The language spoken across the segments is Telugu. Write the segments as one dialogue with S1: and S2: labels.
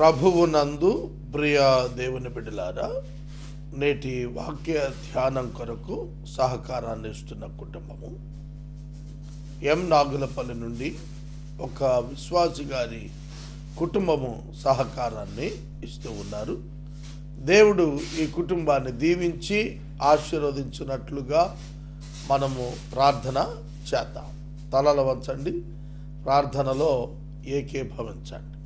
S1: ప్రభువు నందు ప్రియ దేవుని బిడ్డలారా నేటి వాక్య ధ్యానం కొరకు సహకారాన్ని ఇస్తున్న కుటుంబము. ఎం నాగులపల్లి నుండి ఒక విశ్వాసి గారి కుటుంబము సహకారాన్ని ఇస్తూ ఉన్నారు. దేవుడు ఈ కుటుంబాన్ని దీవించి ఆశీర్వదించినట్లుగా మనము ప్రార్థన చేద్దాం. తలలు వంచండి ప్రార్థనలో ఏకీభవించండి.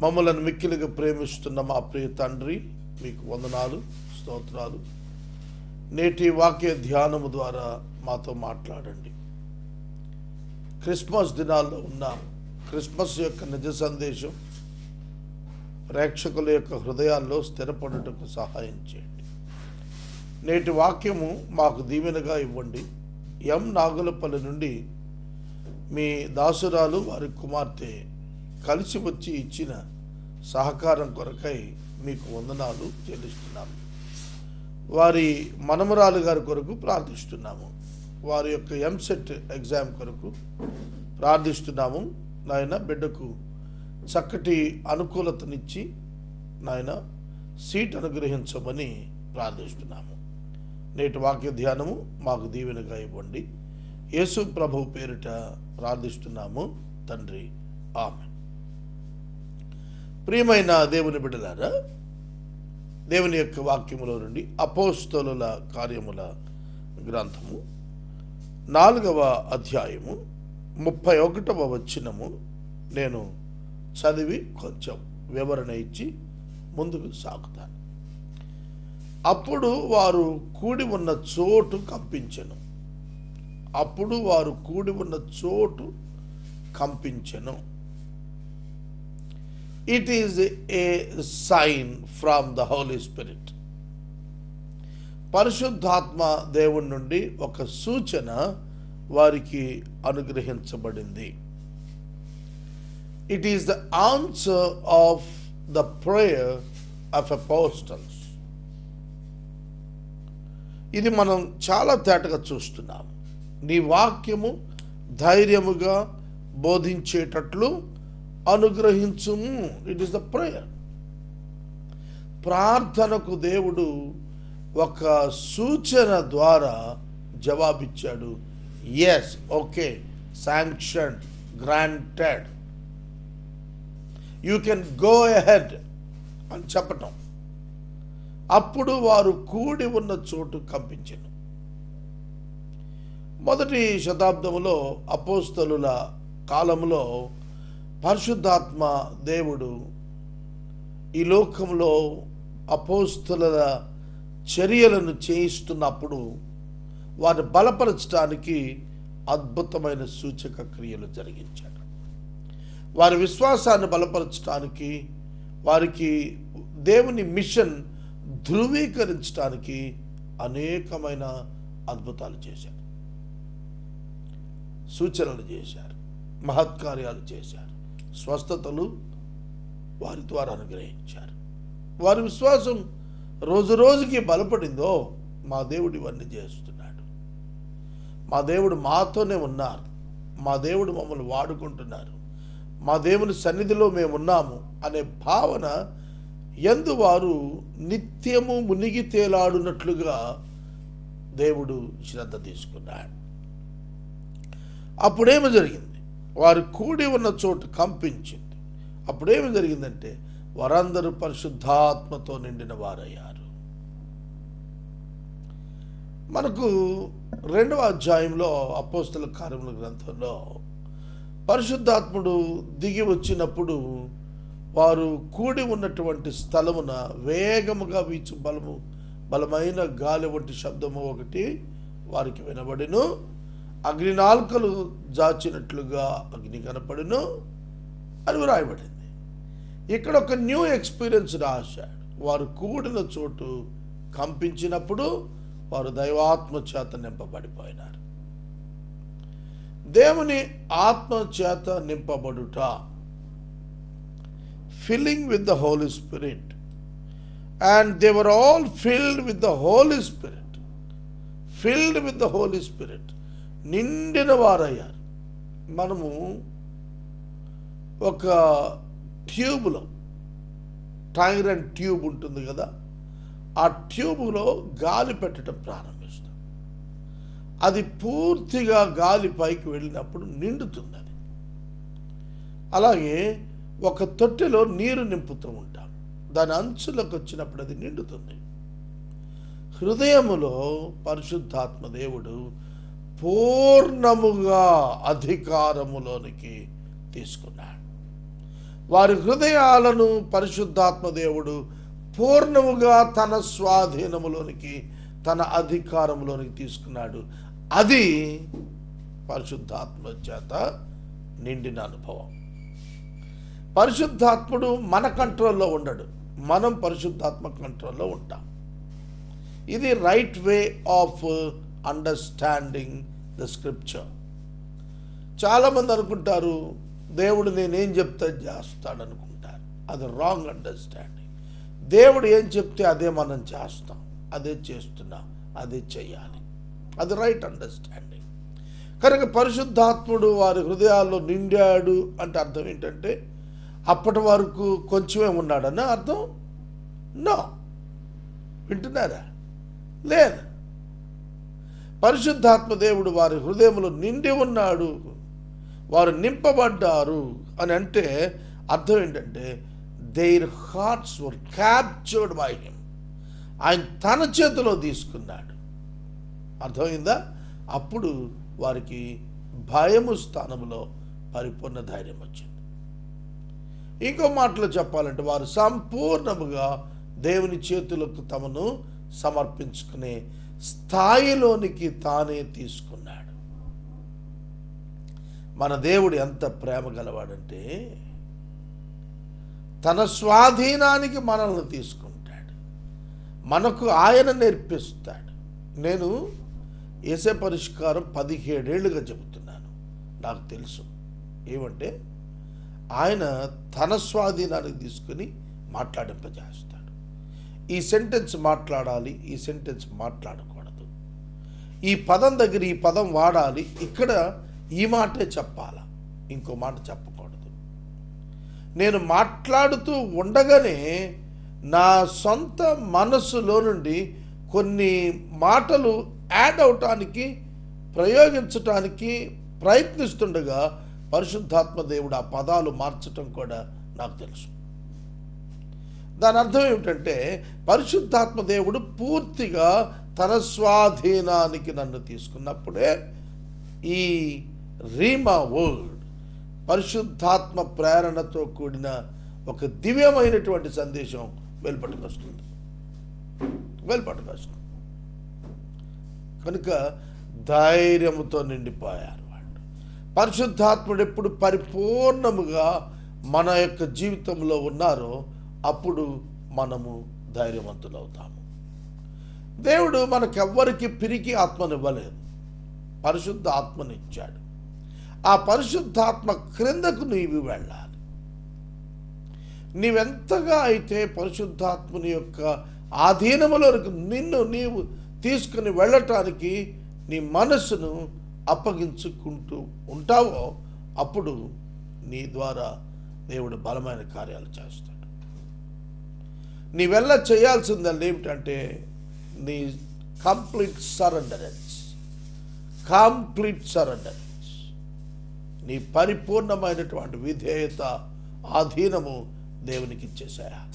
S1: మమ్మలను మిక్కిలిగా ప్రేమిస్తున్న మా ప్రియ తండ్రి మీకు వందనాలు స్తోత్రాలు. నేటి వాక్య ధ్యానము ద్వారా మాతో మాట్లాడండి. క్రిస్మస్ దినాల్లో ఉన్న క్రిస్మస్ యొక్క నిజ సందేశం ప్రేక్షకుల యొక్క హృదయాల్లో స్థిరపడటకు సహాయం చేయండి. నేటి వాక్యము మాకు దీవెనగా ఇవ్వండి. ఎం నాగులపల్లి నుండి మీ దాసురాలు వారి కుమార్తె కలిసి వచ్చి ఇచ్చిన సహకారం కొరకై మీకు వందనాలు చెల్లిస్తున్నాము. వారి మనమరాలు గారి కొరకు ప్రార్థిస్తున్నాము. వారి యొక్క ఎంసెట్ ఎగ్జామ్ కొరకు ప్రార్థిస్తున్నాము. నాయన బిడ్డకు చక్కటి అనుకూలతనిచ్చి నాయన సీట్ అనుగ్రహించమని ప్రార్థిస్తున్నాము. నేటి వాక్య ధ్యానము మాకు దీవెనగా ఇవ్వండి. యేసు ప్రభు పేరిట ప్రార్థిస్తున్నాము. తండ్రి ఆమె ప్రియమైన దేవుని బిడ్డలారా దేవుని యొక్క వాక్యములో నుండి అపోస్తలుల కార్యముల గ్రంథము నాలుగవ అధ్యాయము ముప్పై ఒకటవ వచ్చినము నేను చదివి కొంచెం వివరణ ఇచ్చి ముందుకు సాగుతాను. అప్పుడు వారు కూడి ఉన్న చోటు కంపించెను. అప్పుడు వారు కూడి ఉన్న చోటు కంపించెను. It is a sign from the holy spirit పరిశుద్ధాత్మ దేవుడి నుండి ఒక సూచన వారికి అనుగ్రహించబడింది. It is the answer of the prayer of a apostles ఇది మనం చాలా తేటగా చూస్తున్నాం. నీ వాక్యము ధైర్యముగా బోధించేటట్లు అనుగ్రహించుము. ఇట్ ఈస్ ద ప్రేయర్ ప్రార్థనకు దేవుడు ఒక సూచన ద్వారా జవాబిచ్చాడు. Yes okay sanction granted you can go ahead అని చెప్పటం. అప్పుడు వారు కూడి ఉన్న చోటు కంపించను. మొదటి శతాబ్దంలో అపోస్తలుల కాలంలో పరిశుద్ధాత్మ దేవుడు ఈ లోకంలో అపోస్తుల చర్యలను చేయిస్తున్నప్పుడు వారిని బలపరచడానికి అద్భుతమైన సూచక క్రియలు జరిగించాడు. వారి విశ్వాసాన్ని బలపరచడానికి వారికి దేవుని మిషన్ ధృవీకరించడానికి అనేకమైన అద్భుతాలు చేశారు. సూచనలు చేశారు. మహత్కార్యాలు చేశారు. స్వస్థతలు వారి ద్వారా అనుగ్రహించారు. వారి విశ్వాసం రోజు రోజుకి బలపడిందో మా దేవుడు ఇవన్నీ చేస్తున్నాడు. మా దేవుడు మాతోనే ఉన్నారు. మా దేవుడు మమ్మల్ని వాడుకుంటున్నారు. మా దేవుని సన్నిధిలో మేము ఉన్నాము అనే భావన ఎందు వారు నిత్యము మునిగి తేలాడునట్లుగా దేవుడు శ్రద్ధ తీసుకున్నాడు. అప్పుడేమి జరిగింది? వారు కూడి ఉన్న చోటు కంపించింది. అప్పుడేమి జరిగిందంటే వారందరూ పరిశుద్ధాత్మతో నిండిన వారయ్యారు. మనకు రెండవ అధ్యాయంలో అపోస్తల కార్యముల గ్రంథంలో పరిశుద్ధాత్ముడు దిగి వచ్చినప్పుడు వారు కూడి ఉన్నటువంటి స్థలమున వేగముగా వీచు బలము బలమైన గాలి వంటి శబ్దము ఒకటి వారికి వినబడిను. అగ్నినాల్కలు జాచినట్లుగా అగ్ని కనపడును అని వ్రాయబడింది. ఇక్కడ ఒక న్యూ ఎక్స్పీరియన్స్ రాశాడు. వారు కూడిన చోటు కంపించినప్పుడు వారు దైవాత్మ చేత నింపబడిపోయినారు. దేవుని ఆత్మ చేత నింపబడుట filling with the holy spirit and they were all filled with the holy spirit filled with the holy spirit నిండిన వారయ్యారు. మనము ఒక ట్యూబ్లో టైరన్ ట్యూబ్ ఉంటుంది కదా ఆ ట్యూబ్లో గాలి పెట్టడం ప్రారంభిస్తాం. అది పూర్తిగా గాలి పైకి వెళ్ళినప్పుడు నిండుతుంది అది అలాగే ఒక తొట్టెలో నీరు నింపుతూ ఉంటాం. దాని అంచులకు వచ్చినప్పుడు అది నిండుతుంది. హృదయములో పరిశుద్ధాత్మ దేవుడు పూర్ణముగా అధికారములోనికి తీసుకున్నాడు. వారి హృదయాలను పరిశుద్ధాత్మ దేవుడు పూర్ణముగా తన స్వాధీనములోనికి తన అధికారంలోనికి తీసుకున్నాడు. అది పరిశుద్ధాత్మ చేత నిండిన అనుభవం. పరిశుద్ధాత్ముడు మన కంట్రోల్లో ఉండడు. మనం పరిశుద్ధాత్మ కంట్రోల్లో ఉంటాం. ఇది right way of understanding the scripture చాలామంది అనుకుంటారు దేవుడు నేనేం చెప్తే చేస్తాడు అనుకుంటారు అది రాంగ్ అండర్స్టాండింగ్ దేవుడు ఏం చెప్తే అదే మనం చేస్తాం. అదే చేస్తున్నాం. అదే చెయ్యాలి అది రైట్ అండర్స్టాండింగ్ కనుక పరిశుద్ధాత్ముడు వారి హృదయాల్లో నిండాడు అంటే అర్థం ఏంటంటే అప్పటి వరకు కొంచెమే ఉన్నాడని అర్థం? నో వింటున్నారా? లేదు. పరిశుద్ధాత్మ దేవుడు వారి హృదయంలో నిండి ఉన్నాడు. వారు నింపబడ్డారు అని అంటే అర్థం ఏంటంటే their hearts were captured by him ఆయన తన చేతిలో తీసుకున్నాడు. అర్థమైందా? అప్పుడు వారికి భయము స్థానంలో పరిపూర్ణ ధైర్యం వచ్చింది. ఇంకో మాటలో చెప్పాలంటే వారు సంపూర్ణముగా దేవుని చేతులకు తమను సమర్పించుకునే స్థాయిలోనికి తానే తీసుకున్నాడు. మన దేవుడు ఎంత ప్రేమ గలవాడంటే తన స్వాధీనానికి మనల్ని తీసుకుంటాడు. మనకు ఆయన నేర్పిస్తాడు. నేను ఏసే పరిష్కారం పదిహేడేళ్ళుగా చెబుతున్నాను. నాకు తెలుసు. ఏమంటే ఆయన తన స్వాధీనానికి తీసుకుని మాట్లాడింపజేస్తాడు. ఈ సెంటెన్స్ మాట్లాడాలి ఈ సెంటెన్స్ మాట్లాడకూడదు. ఈ పదం దగ్గర ఈ పదం వాడాలి ఇక్కడ ఈ మాటే చెప్పాలా? ఇంకో మాట చెప్పకూడదు. నేను మాట్లాడుతూ ఉండగానే నా సొంత మనస్సులో నుండి కొన్ని మాటలు యాడ్ అవటానికి ప్రయోగించటానికి ప్రయత్నిస్తుండగా పరిశుద్ధాత్మ దేవుడు ఆ పదాలు మార్చటం కూడా నాకు తెలుసు. దాని అర్థం ఏమిటంటే పరిశుద్ధాత్మ దేవుడు పూర్తిగా తన స్వాధీనానికి నన్ను తీసుకున్నప్పుడే ఈ రీమా వర్డ్ పరిశుద్ధాత్మ ప్రేరణతో కూడిన ఒక దివ్యమైనటువంటి సందేశం వెలుపట్టుకొస్తుంది వెలుపట్టుకొస్తుంది కనుక ధైర్యముతో నిండిపోయారు వాళ్ళు పరిశుద్ధాత్ముడు ఎప్పుడు పరిపూర్ణముగా మన యొక్క జీవితంలో ఉన్నారో అప్పుడు మనము ధైర్యవంతులవుతాము. దేవుడు మనకెవ్వరికి పిరికి ఆత్మనివ్వలేదు. పరిశుద్ధ ఆత్మనిచ్చాడు. ఆ పరిశుద్ధాత్మ క్రిందకు నీవు వెళ్ళాలి. నీవెంతగా అయితే పరిశుద్ధాత్మని యొక్క ఆధీనములోకి నిన్ను నీవు తీసుకుని వెళ్ళటానికి నీ మనస్సును అప్పగించుకుంటూ ఉంటావో అప్పుడు నీ ద్వారా దేవుడు బలమైన కార్యాలు చేస్తాడు. నీవెల్ల చేయాల్సిందండి ఏమిటంటే నీ కంప్లీట్ సరెండరెన్స్. కంప్లీట్ సరెండరెన్స్. నీ పరిపూర్ణమైనటువంటి విధేయత ఆధీనము దేవునికి ఇచ్చేసాయా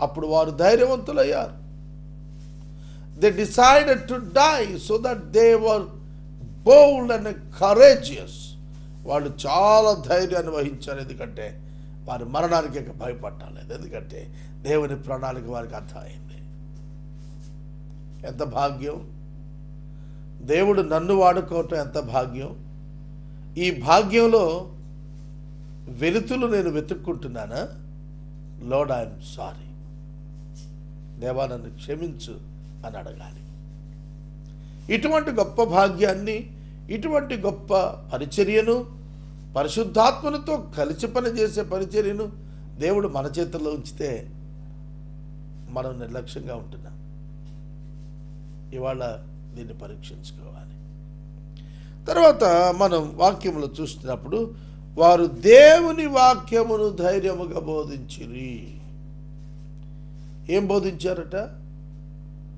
S1: అప్పుడు వారు ధైర్యవంతులయ్యారు. They decided to die so that they were bold and courageous వాళ్ళు చాలా ధైర్యాన్ని వహించారు. ఎందుకంటే వారి మరణానికి ఇక లేదు. ఎందుకంటే దేవుని ప్రణాళిక వారికి అర్థమైంది. ఎంత భాగ్యం? దేవుడు నన్ను వాడుకోవటం ఎంత భాగ్యం? ఈ భాగ్యంలో వెలుతులు నేను వెతుక్కుంటున్నానా? లోడ్ ఐఎమ్ సారీ దేవా నన్ను క్షమించు అని అడగాలి. ఇటువంటి గొప్ప భాగ్యాన్ని ఇటువంటి గొప్ప పరిచర్యను పరిశుద్ధాత్మలతో కలిసి పని చేసే పరిచర్యను దేవుడు మన చేతుల్లో ఉంచితే మనం నిర్లక్ష్యంగా ఉంటున్నాం. ఇవాళ దీన్ని పరీక్షించుకోవాలి. తర్వాత మనం వాక్యములు చూస్తున్నప్పుడు వారు దేవుని వాక్యమును ధైర్యముగా బోధించిరి. ఏం బోధించారట?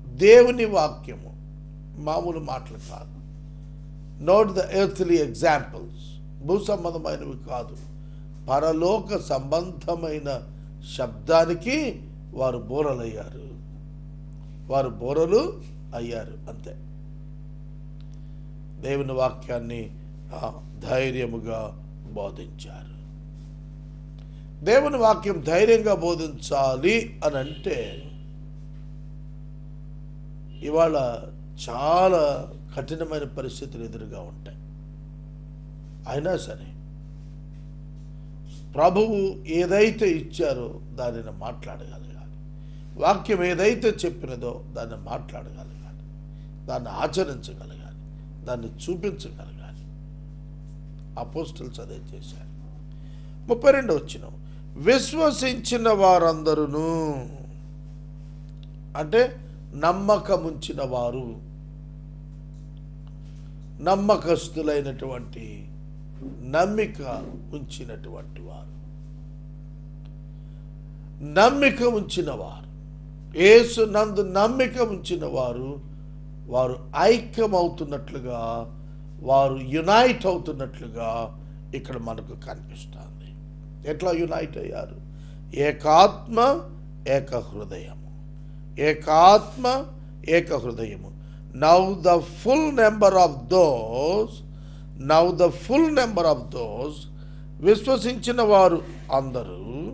S1: దేవుని వాక్యము. మామూలు మాటలు కాదు. నోట్ ద ఎర్త్లీ ఎగ్జాంపుల్స్ భూ సంబంధమైనవి కాదు. పరలోక సంబంధమైన శబ్దానికి వారు బోరలయ్యారు. వారు బోరలు అయ్యారు. అంతే. దేవుని వాక్యాన్ని ధైర్యముగా బోధించారు. దేవుని వాక్యం ధైర్యంగా బోధించాలి అని అంటే ఇవాళ చాలా కఠినమైన పరిస్థితులు ఎదురుగా ఉంటాయి. అయినా సరే ప్రభువు ఏదైతే ఇచ్చారో దానిని మాట్లాడగలగాలి. వాక్యం ఏదైతే చెప్పినదో దాన్ని మాట్లాడగలగాలి. దాన్ని ఆచరించగలగాలి. దాన్ని చూపించగలగాలి. అపోస్టల్స్ అదే చేశారు. ముప్పై రెండు వచ్చిన విశ్వసించిన వారందరూ అంటే నమ్మకముంచిన వారు నమ్మకస్తులైనటువంటి నమ్మిక ఉంచినటువంటి వారు. నమ్మిక ఉంచిన వారు. యేసు నందు నమ్మిక ఉంచిన వారు వారు ఐక్యమవుతున్నట్లుగా వారు యునైట్ అవుతున్నట్లుగా ఇక్కడ మనకు కనిపిస్తుంది. ఎట్లా యునైట్ అయ్యారు? ఏకాత్మ ఏక హృదయము. ఏకాత్మ ఏక హృదయము. Now the full number of those now the full number of those విశ్వసించిన వారు అందరూ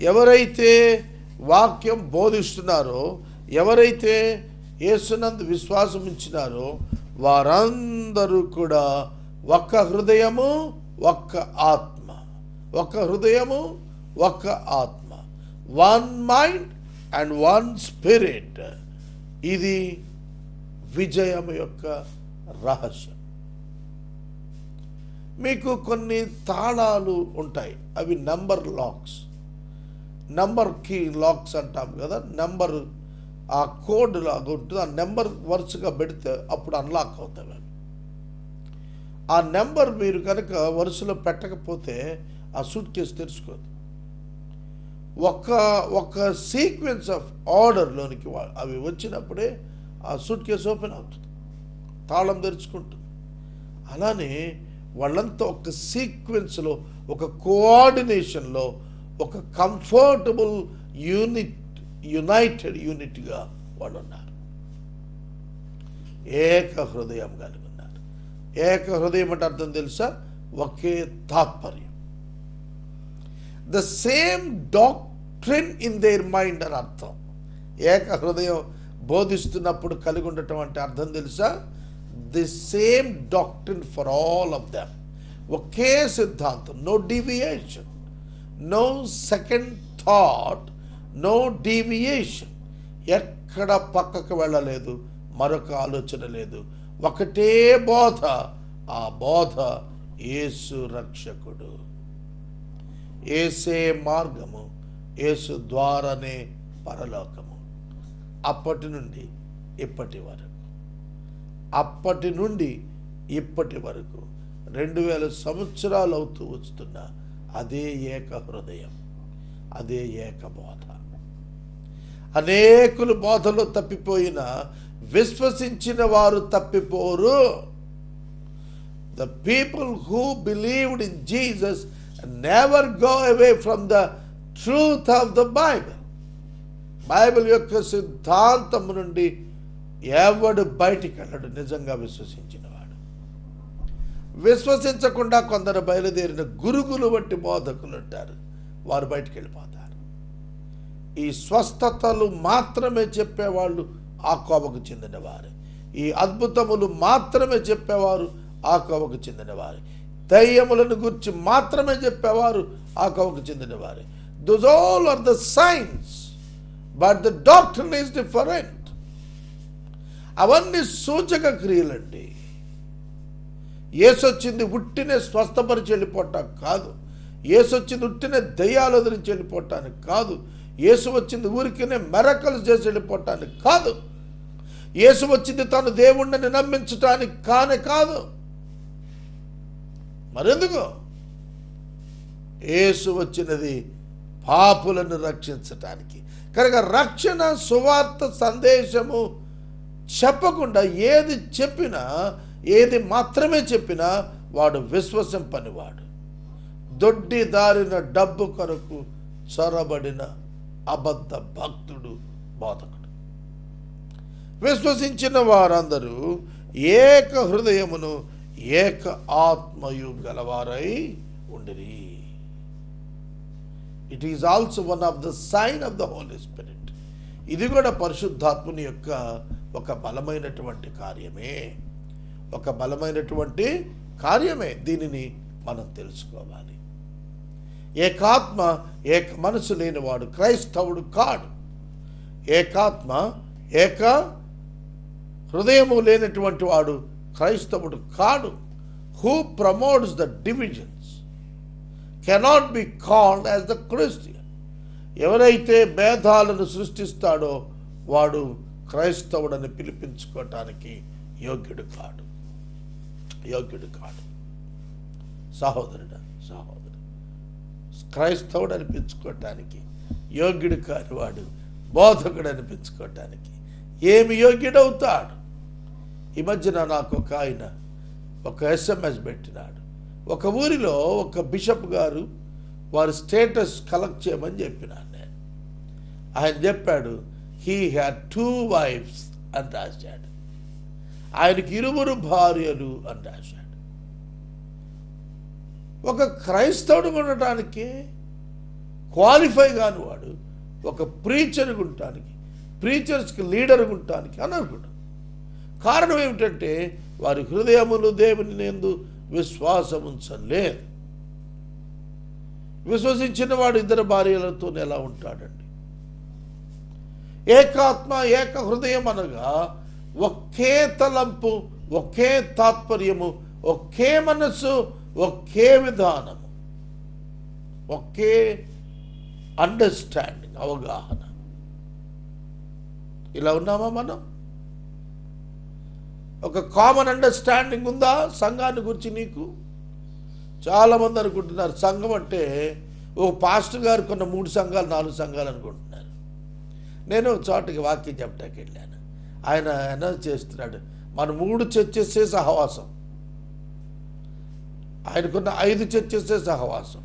S1: ఎవరైతే వాక్యం బోధిస్తున్నారో ఎవరైతే యేసునందు విశ్వాసం ఇచ్చినారో వారందరూ కూడా ఒక్క హృదయము ఒక్క ఆత్మ. ఒక్క హృదయము ఒక్క ఆత్మ. One mind and one spirit ఇది విజయం యొక్క రహస్యం. మీకు కొన్ని తాళాలు ఉంటాయి. అవి number locks number key locks అంటాం కదా. నెంబర్ ఆ కోడ్ లాగా ఉంటుంది. ఆ నెంబర్ వరుసగా పెడితే అప్పుడు అన్లాక్ అవుతాయి ఆ నెంబర్ మీరు కనుక వరుసలో పెట్టకపోతే ఆ సూట్ కేసు తెరుచుకోదు. ఒక ఒక సీక్వెన్స్ ఆఫ్ ఆర్డర్లోనికి అవి వచ్చినప్పుడే ఆ సూట్ కేసు ఓపెన్ అవుతుంది. తాళం తెరుచుకుంటుంది. అలానే వాళ్ళంతా ఒక సీక్వెన్స్లో ఒక కోఆర్డినేషన్లో ఒక కంఫర్టబుల్ యూనిట్ యునైటెడ్ యూనిట్గా వాళ్ళు ఉన్నారు ఏక హృదయం కలిగి ఉన్నారు. ఏక హృదయం అంటే అర్థం తెలుసా? ఒకే తాత్పర్యం. The same doctrine in their mind అని అర్థం. ఏక హృదయం బోధిస్తున్నప్పుడు కలిగి ఉండటం అంటే అర్థం తెలుసా? The same doctrine for all of them ఒకే సిద్ధాంతం no deviation no second thought no deviation ఎక్కడ పక్కకు వెళ్ళలేదు మరొక ఆలోచన లేదు. ఒకటే బోధ ఆ బోధ యేసు రక్షకుడు. ఏసే మార్గము యేసు ద్వారానే పరలోకము. అప్పటి నుండి ఇప్పటి వరకు. అప్పటి నుండి ఇప్పటి వరకు రెండు వేల సంవత్సరాలు అవుతూ వస్తున్న అదే ఏక హృదయం అదే ఏక బోధ. అనేకులు బోధలో తప్పిపోయిన విశ్వసించిన వారు తప్పిపోరు. The people who believed in Jesus never go away from the truth of the Bible Bible యొక్క సిద్ధాంతం నుండి ఎవడు బయటికి వెళ్ళడు నిజంగా విశ్వసించినవాడు. విశ్వసించకుండా కొందరు బయలుదేరిన గురుగులు వంటి బోధకులు ఉంటారు వారు బయటికి వెళ్ళిపోతారు ఈ స్వస్థతలు మాత్రమే చెప్పేవాళ్ళు ఆ కోవకు చెందినవారు. ఈ అద్భుతములు మాత్రమే చెప్పేవారు ఆ కోవకు చెందినవారు. దయ్యములను గురించి మాత్రమే చెప్పేవారు ఆ కోవకు చెందినవారు. Those all are the signs but the doctor is different అవన్నీ సూచక క్రియలండి. ఏసొచ్చింది ఉట్టినే స్వస్థపరిచి వెళ్ళిపోవటానికి కాదు. ఏసొచ్చింది ఉట్టినే దయ్యాలు వదిలించి వెళ్ళిపోవటానికి కాదు. యేసు వచ్చింది ఊరికినే మెరకలు చేసి వెళ్ళిపోవటానికి కాదు. యేసు వచ్చింది తాను దేవుణ్ణి నమ్మించటానికి కానే కాదు. మరెందుకు? యేసు వచ్చినది పాపులను రక్షించటానికి. కనుక రక్షణ సువార్త సందేశము చెప్పకుండా ఏది చెప్పినా ఏది మాత్రమే చెప్పినా వాడు విశ్వసింపనివాడు. దొడ్డి దారిన డబ్బు కొరకు చొరబడిన అబద్ధ భక్తుడు బోధకుడు. విశ్వసించిన వారందరూ ఏక హృదయమును ఏక ఆత్మయు గలవారై ఉండిరి. It is also one of the sign of the holy spirit ఇది కూడా పరిశుద్ధాత్ముని యొక్క ఒక బలమైనటువంటి కార్యమే. ఒక బలమైనటువంటి కార్యమే దీనిని మనం తెలుసుకోవాలి. ఏకాత్మ ఏక మనసు లేనివాడు క్రైస్తవుడు కాడు. ఏకాత్మ ఏక హృదయము లేనటువంటి వాడు క్రైస్తవుడు కాడు. Who promotes the divisions cannot be called as the Christian ఎవరైతే భేదాలను సృష్టిస్తాడో వాడు క్రైస్తవుడని పిలిపించుకోవటానికి యోగ్యుడు కాడు. యోగ్యుడు కాడు. సహోదరుడా సహోదరు క్రైస్తవుడు అనిపించుకోవటానికి యోగ్యుడు కాని వాడు బోధకుడు అనిపించుకోవటానికి ఏమి యోగ్యుడవుతాడు? ఈ మధ్యన నాకు ఒక ఆయన ఒక ఎస్ఎంఎస్ పెట్టినాడు. ఒక ఊరిలో ఒక బిషప్ గారు వారి స్టేటస్ కలెక్ట్ చేయమని చెప్పినాను నేను. ఆయన చెప్పాడు హీ హ్యాడ్ టూ వైఫ్స్ అని రాశాడు ఆయనకి ఇరువురు భార్యలు అని రాశాడు ఒక క్రైస్తవుడు ఉండటానికి క్వాలిఫై కాని వాడు ఒక ప్రీచర్ ఉండటానికి ప్రీచర్స్కి లీడర్ ఉండటానికి అనర్హుడు. కారణం ఏమిటంటే వారి హృదయములు దేవుని నేందు విశ్వాసం ఉంచలేదు. విశ్వసించిన వాడు ఇద్దరు భార్యలతో ఎలా ఉంటాడండి? ఏకాత్మ ఏక హృదయం అనగా ఒకే తలంపు ఒకే తాత్పర్యము ఒకే మనస్సు ఒకే విధానము. ఒకే అండర్స్టాండింగ్ అవగాహన. ఇలా ఉన్నామా మనం? ఒక కామన్ అండర్స్టాండింగ్ ఉందా సంఘాన్ని గురించి నీకు? చాలామంది అనుకుంటున్నారు సంఘం అంటే ఓ పాస్టర్ గారు కొన్న మూడు సంఘాలు నాలుగు సంఘాలు అనుకుంటున్నారు. నేను చోటుకి చోటకి వాక్యం చెప్పడానికి వెళ్ళాను. ఆయన అనౌన్స్ చేస్తున్నాడు మన మూడు చర్చెసే సహవాసం. ఆయనకున్న ఐదు చర్చెసే సహవాసం.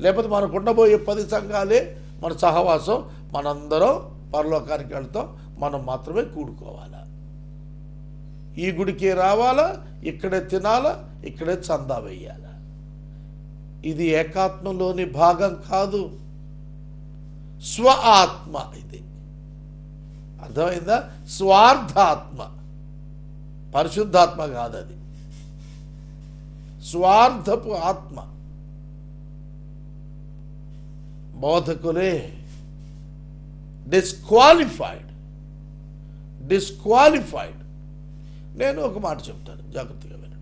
S1: లేకపోతే మనకు ఉండబోయే పది సంఘాలే మన సహవాసం మనందరం పరలోకానికి వెళ్తాం మనం మాత్రమే కూడుకోవాలా? ఈ గుడికే రావాలా? ఇక్కడే తినాలా? ఇక్కడే చందా వేయాలా? ఇది ఏకాత్మలోని భాగం కాదు. స్వ ఆత్మ ఇది. అర్థమైందా? స్వార్థాత్మ. పరిశుద్ధాత్మ కాదు అది స్వార్థపు ఆత్మ. బోధకులే డిస్క్వాలిఫైడ్ డిస్క్వాలిఫైడ్ నేను ఒక మాట చెప్తాను జాగ్రత్తగా వినండి.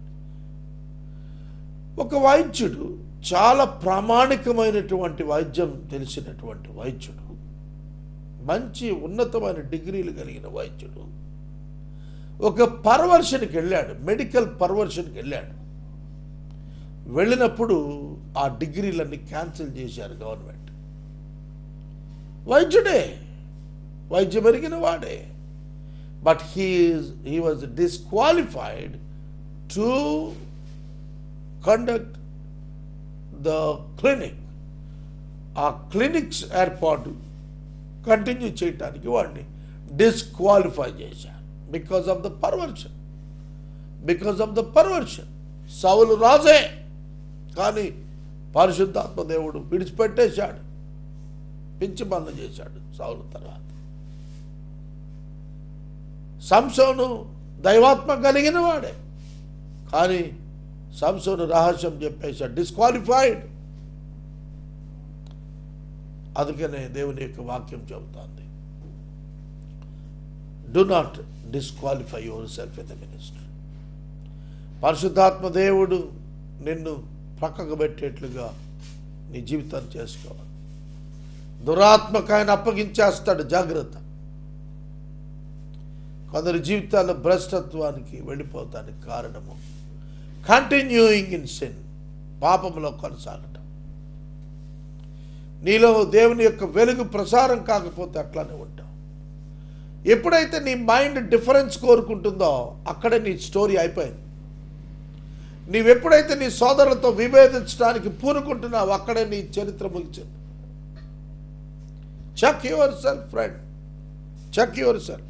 S1: ఒక వైద్యుడు చాలా ప్రామాణికమైనటువంటి వైద్యం తెలిసినటువంటి వైద్యుడు మంచి ఉన్నతమైన డిగ్రీలు కలిగిన వైద్యుడు ఒక పర్వర్షన్కి వెళ్ళాడు మెడికల్ పర్వర్షన్కి వెళ్ళాడు. వెళ్ళినప్పుడు ఆ డిగ్రీలన్నీ క్యాన్సిల్ చేశారు గవర్నమెంట్. వైద్యుడే వైద్యం ఎరిగిన వాడే. But he is he was disqualified to conduct the clinic ఆ క్లినిక్స్ ఏర్పాటు కంటిన్యూ చేయటానికి వాడిని డిస్క్వాలిఫై చేశారు. Because of the perversion because of the perversion సౌలు రాజే. కానీ పరిశుద్ధాత్మ దేవుడు విడిచిపెట్టేశాడు. పిచ్చి పనులు చేశాడు సౌలు తర్వాత. సంసోను దైవాత్మ కలిగిన వాడే. కానీ సంసోను రహస్యం చెప్పేశాడు డిస్క్వాలిఫైడ్ అందుకనే దేవుని యొక్క వాక్యం చెబుతోంది. Do not disqualify yourself a minister పరిశుద్ధాత్మ దేవుడు నిన్ను ప్రక్కకు పెట్టేట్లుగా నీ జీవితాన్ని చేసుకోవాలి. దురాత్మకాయన అప్పగించేస్తాడు జాగ్రత్త. కొందరి జీవితాల్లో భ్రష్టత్వానికి వెళ్ళిపోతానికి కారణము. కంటిన్యూయింగ్ ఇన్ సిన్ పాపంలో కొనసాగటం నీలో దేవుని యొక్క వెలుగు ప్రసారం కాకపోతే అట్లానే ఉంటావు. ఎప్పుడైతే నీ మైండ్ డిఫరెన్స్ కోరుకుంటుందో అక్కడే నీ స్టోరీ అయిపోయింది. నీవెప్పుడైతే నీ సోదరులతో విభేదించడానికి పూనుకుంటున్నావు అక్కడే నీ చరిత్ర ముగిచింది. Check yourself friend check yourself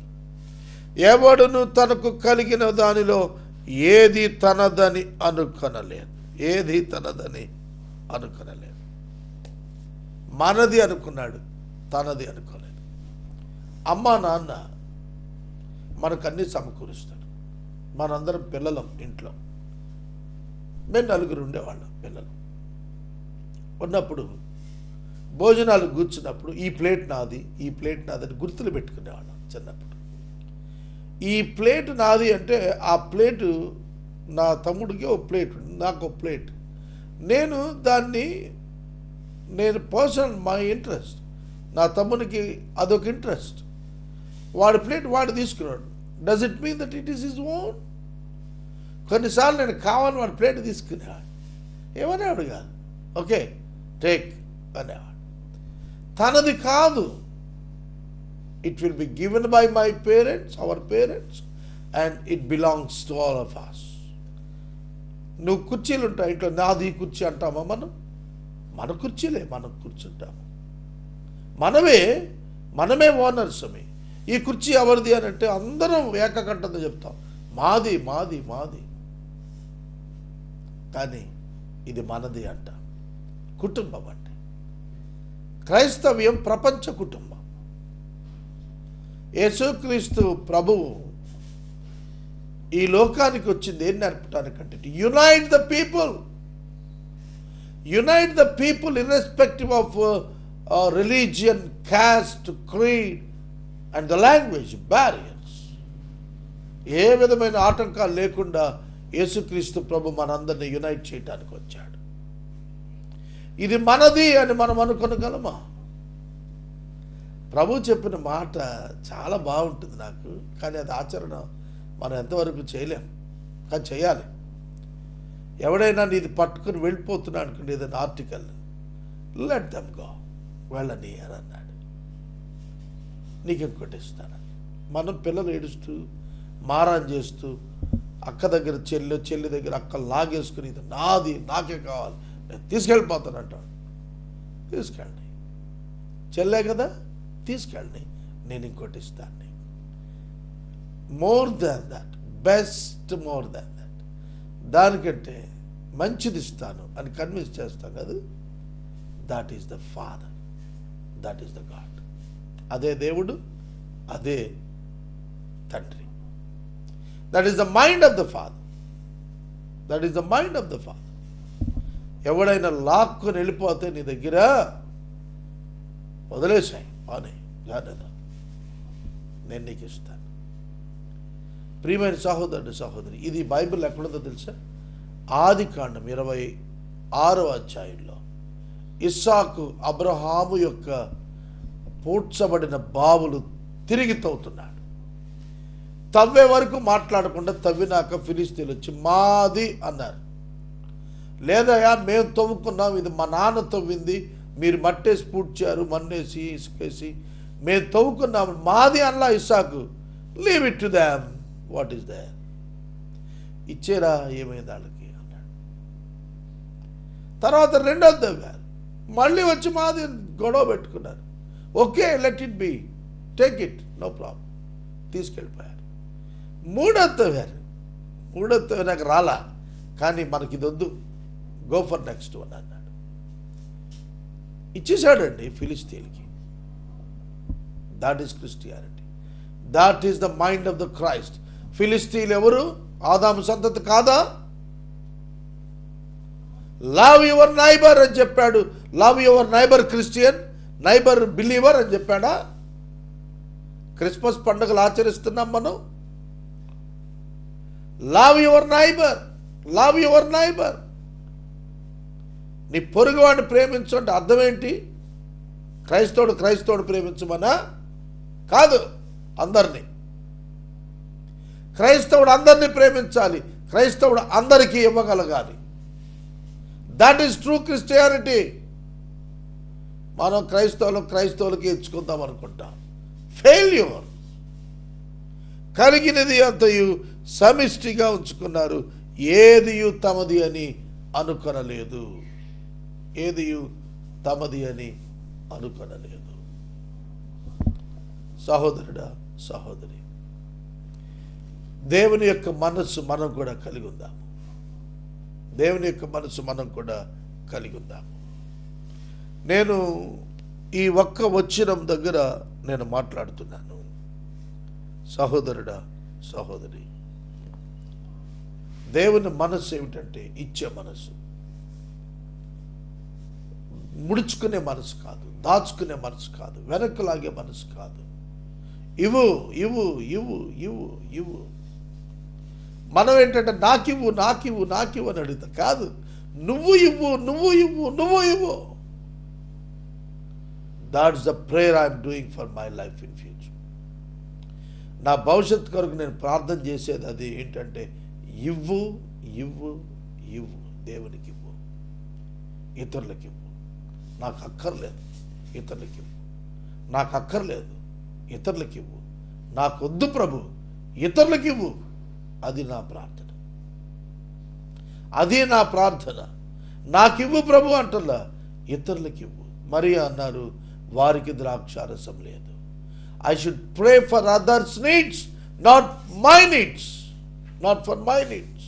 S1: ఎవడును తనకు కలిగిన దానిలో ఏది తనదని అనుకొనలేదు ఏది తనదని అనుకొనలేదు మనది అనుకున్నాడు తనది అనుకోలేదు. అమ్మ నాన్న మనకన్నీ సమకూరుస్తాడు మనందరం పిల్లలం ఇంట్లో. మేము నలుగురు ఉండేవాళ్ళం పిల్లలు. ఉన్నప్పుడు భోజనాలు కూర్చున్నప్పుడు ఈ ప్లేట్ నాది ఈ ప్లేట్ నాదని గుర్తులు పెట్టుకునేవాళ్ళం చిన్నప్పుడు. ఈ ప్లేట్ నాది అంటే ఆ ప్లేటు నా తమ్ముడికి ఒక ప్లేట్ నాకు ఒక ప్లేట్. నేను దాన్ని నేను పర్సనల్ మై ఇంట్రెస్ట్ నా తమ్మునికి అదొక ఇంట్రెస్ట్ వాడి ప్లేట్ వాడు తీసుకున్నాడు. Does it mean that it is is own కొన్నిసార్లు నేను కావాలని వాడి ప్లేట్ తీసుకునేవాడు ఏమనేవాడు కాదు ఓకే టేక్ అనేవాడు. తనది కాదు. It will be given by my parents our parents and it belongs to all of us నువ్వు కుర్చీలు ఉంటాయి ఇంట్లో నాది కుర్చీ అంటామా మనం? మన కుర్చీలే మనం కూర్చుంటాము. మనమే మనమే ఓనర్స్ మీ ఈ కుర్చీ ఎవరిది అని అంటే అందరం ఏకకంఠంతో చెప్తాం. మాది మాది మాది. కానీ ఇది మనది అంట. కుటుంబం అంటే. క్రైస్తవ్యం ప్రపంచ కుటుంబం. యేసుక్రీస్తు ప్రభువు ఈ లోకానికి వచ్చింది ఏం నేర్పడానికంటే unite the people unite the people irrespective of religion caste creed and the language barriers ఏ విధమైన ఆటంకాలు లేకుండా యేసుక్రీస్తు ప్రభు మనందరిని యునైట్ చేయడానికి వచ్చాడు. ఇది మనది అని మనం అనుకోనగలమా? ప్రభు చెప్పిన మాట చాలా బాగుంటుంది నాకు కానీ అది ఆచరణ మనం ఎంతవరకు చేయలేం. కానీ చేయాలి. ఎవడైనా నీది పట్టుకుని వెళ్ళిపోతున్నా అనుకోండి ఏదైనా ఆర్టికల్ లెట్ దమ్ గో వెళ్ళని అని అన్నాడు నీకు ఇంకోటి ఇస్తాను మనం పిల్లలు ఏడుస్తూ మారాన్ చేస్తూ అక్క దగ్గర చెల్లి చెల్లి దగ్గర అక్క లాగేసుకుని ఇది నాది నాకే కావాలి నేను తీసుకెళ్ళిపోతాను అంటాడు. తీసుకెళ్ళండి. చెల్లే కదా తీసుకెళ్ళండి. నేను ఇంకోటి ఇస్తాను more than that best more than that దానికంటే మంచిది ఇస్తాను అని కన్విన్స్ చేస్తాం కదా that is the father that is the God అదే దేవుడు అదే తండ్రి. That is the mind of the father that is the mind of the father ఎవడైనా లాక్కుని వెళ్ళిపోతే నీ దగ్గర వదిలేసాయి పానే జాగ్రత్త. నేను నీకు ఇస్తాను. ప్రియమైన సహోదరుడు సహోదరి ఇది బైబిల్ ఎక్కడుందో తెలుసా? ఆది కాండం ఇరవై ఆరో అధ్యాయంలో ఇస్సాకు అబ్రహాము యొక్క పూడ్చబడిన బావులు తిరిగి తవ్వుతున్నాడు. తవ్వే వరకు మాట్లాడకుండా తవ్వినాక ఫిలిస్తీన్లు వచ్చి మాది అన్నారు. లేదయా మేము తవ్వుకున్నాం ఇది మా నాన్న తవ్వింది మీరు మట్టేసి పూడ్చారు మన్నేసి ఇసుకేసి మేము తవ్వుకున్నాం మాది అన్నా ఇస్సాకు. Leave it to them what is them ఇచ్చేరా ఏమైంది వాళ్ళకి? తర్వాత రెండో తవ్వారు మళ్ళీ వచ్చి మాది గొడవ పెట్టుకున్నారు. Okay let it be take it no problem తీసుకెళ్ళిపోయారు. మూడో తవ్వారు మూడో తవ్వినాక రాలా కానీ మనకి ఇది వద్దు గో ఫర్ నెక్స్ట్ వన్ అన్నాడు. ఇచ్చేసాడండి ఫిలిస్తీన్కి. That is Christianity that is the mind of the Christ Philistine ఎవరు? ఆదాము సంతతి కాదా? లవ్ యువర్ నైబర్ అని చెప్పాడు. Love your neighbour Christian neighbour believer అని చెప్పాడా? క్రిస్మస్ పండుగలు ఆచరిస్తున్నాం మనం. Love your neighbour love your neighbour నీ పొరుగువాడిని ప్రేమించు అంటే అర్థం ఏంటి? క్రైస్తవుడు క్రైస్తవుడు ప్రేమించమనా? కాదు అందరినీ. క్రైస్తవుడు అందరినీ ప్రేమించాలి. క్రైస్తవుడు అందరికీ ఇవ్వగలగాలి. దట్ ఈస్ ట్రూ క్రిస్టియానిటీ మనం క్రైస్తవులు క్రైస్తవులకి ఇచ్చుకుందాం అనుకుంటాం. ఫెయిల్యూర్ కలిగినది అంతయు సమిష్టిగా ఉంచుకున్నారు. ఏదియు తమది అని అనుకొనలేదు. ఏదియు తమది అని అనుకొనలేదు. సహోదరుడా సహోదరి దేవుని యొక్క మనస్సు మనం కూడా కలిగి ఉందాం. దేవుని యొక్క మనసు మనం కూడా కలిగి ఉందాము. నేను ఈ ఒక్క వచ్చినం దగ్గర నేను మాట్లాడుతున్నాను. సహోదరుడా సహోదరి దేవుని మనస్సు ఏమిటంటే ఇచ్చే మనసు. ముడుచుకునే మనసు కాదు దాచుకునే మనసు కాదు వెనక్కు లాగే మనసు కాదు. ఇవు ఇవు ఇవు ఇవు ఇవు మనం ఏంటంటే నాకివ్వు నాకివ్వు నాకివ్వు అని అడుగుతాం. కాదు. నువ్వు ఇవ్వు నువ్వు ఇవ్వు నువ్వు ఇవ్వు. That's the prayer I'm doing for my life in future నా భవిష్యత్ కొరకు నేను ప్రార్థన చేసేది అది ఏంటంటే ఇవ్వు ఇవ్వు ఇవ్వు. దేవునికి ఇవ్వు. ఇతరులకి ఇవ్వు. నాకు అక్కర్లేదు. ఇతరులకి ఇవ్వు. నాకు అక్కర్లేదు. ఇతరులకి ఇవ్వు. నాకొద్దు ప్రభు. ఇతరులకి ఇవ్వు. అది నా ప్రార్థన. అది నా ప్రార్థన. నాకివ్వు ప్రభు అంటల్లా ఇతరులకివ్వు. మరి అన్నారు వారికి ద్రాక్షారసం లేదు. I should pray for others needs not my needs not for my needs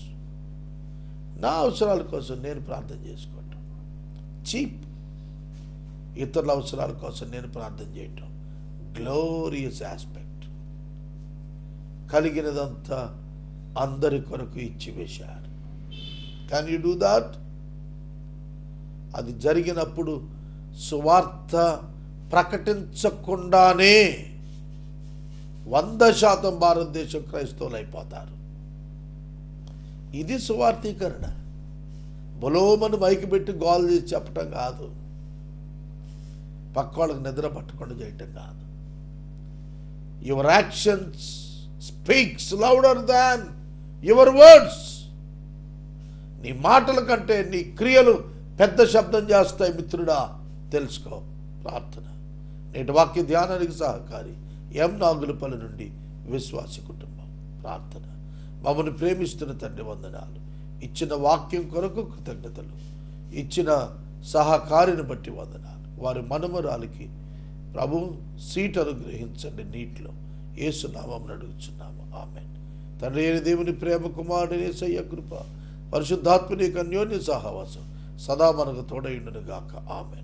S1: నా అవసరాల కోసం నేను ప్రార్థన చేసుకోవటం. చీప్. ఇతరుల అవసరాల కోసం నేను ప్రార్థన చేయటం. గ్లోరియస్ ఆస్పెక్ట్ కలిగినదంతా అందరి కొరకు ఇచ్చి వేశారు. కెన్ యూ డూ దాట్ అది జరిగినప్పుడు సువార్త ప్రకటించకుండానే వంద శాతం భారతదేశం క్రైస్తవులు అయిపోతారు. ఇది సువార్థీకరణ. బలోమని మైకి పెట్టి గోల్ చేసి చెప్పటం కాదు. పక్క వాళ్ళకి నిద్ర పట్టకుండా చేయటం కాదు. Your actions speaks louder than your words. నీ మాటల కంటే నీ క్రియలు పెద్ద శబ్దం చేస్తాయి మిత్రుడా. తెలుసుకో ప్రార్థన. నేటి వాక్య ధ్యానానికి సహకారి ఎం నాగులపల్లి నుండి విశ్వాసి కుటుంబం. ప్రార్థన. మమ్మల్ని ప్రేమిస్తున్న తండ్రి వందనాలు. ఇచ్చిన వాక్యం కొరకు కృతజ్ఞతలు. ఇచ్చిన సహకారిని బట్టి వందనాలు. వారి మనమరాలకి ప్రభు సీట్ అనుగ్రహించండి నీటిలో. ఏసునామం అడుగుచున్నాము. ఆమె తండ్రి అయిన దేవుని ప్రేమ కుమారుడిని సయ్య కృప పరిశుద్ధాత్మని యొక్క అన్యోన్య సహవాసం. సదా మనకు తోడైండును గాక ఆమెన్.